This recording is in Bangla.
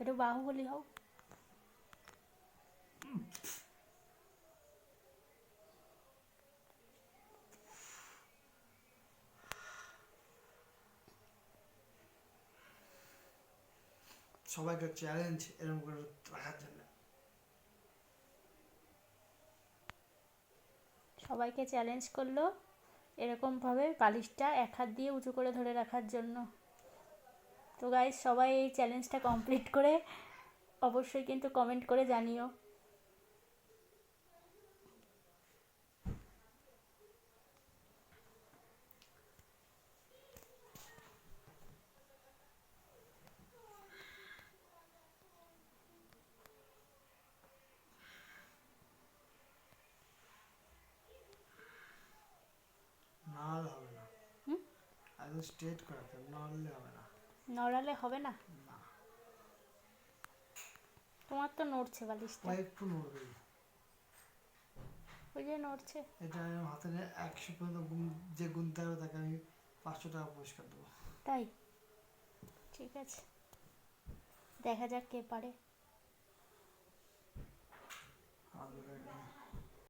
একটু বাহুবলি হও সবাইকে চ্যালেঞ্জ এরকম করে রাখার জন্য। সবাইকে চ্যালেঞ্জ করল এরকমভাবে বালিশটা এক হাত দিয়ে উঁচু করে ধরে রাখার জন্য। তো গাইজ সবাই এই চ্যালেঞ্জটা কমপ্লিট করে অবশ্যই কিন্তু কমেন্ট করে জানিও? স্ট্রেট করাতে না। হলে হবে না। নড়ালে হবে না? তোমার তো নড়ছে বালিশটা একটু নড়বে। ওই যে নড়ছে। এটা আমি হাতে একশো পর্যন্ত গুণ যে গুনতে হবে তাকে আমি পাঁচশো টাকা পুরস্কার দেবো। তাই? ঠিক আছে। দেখা যাক কে পারে।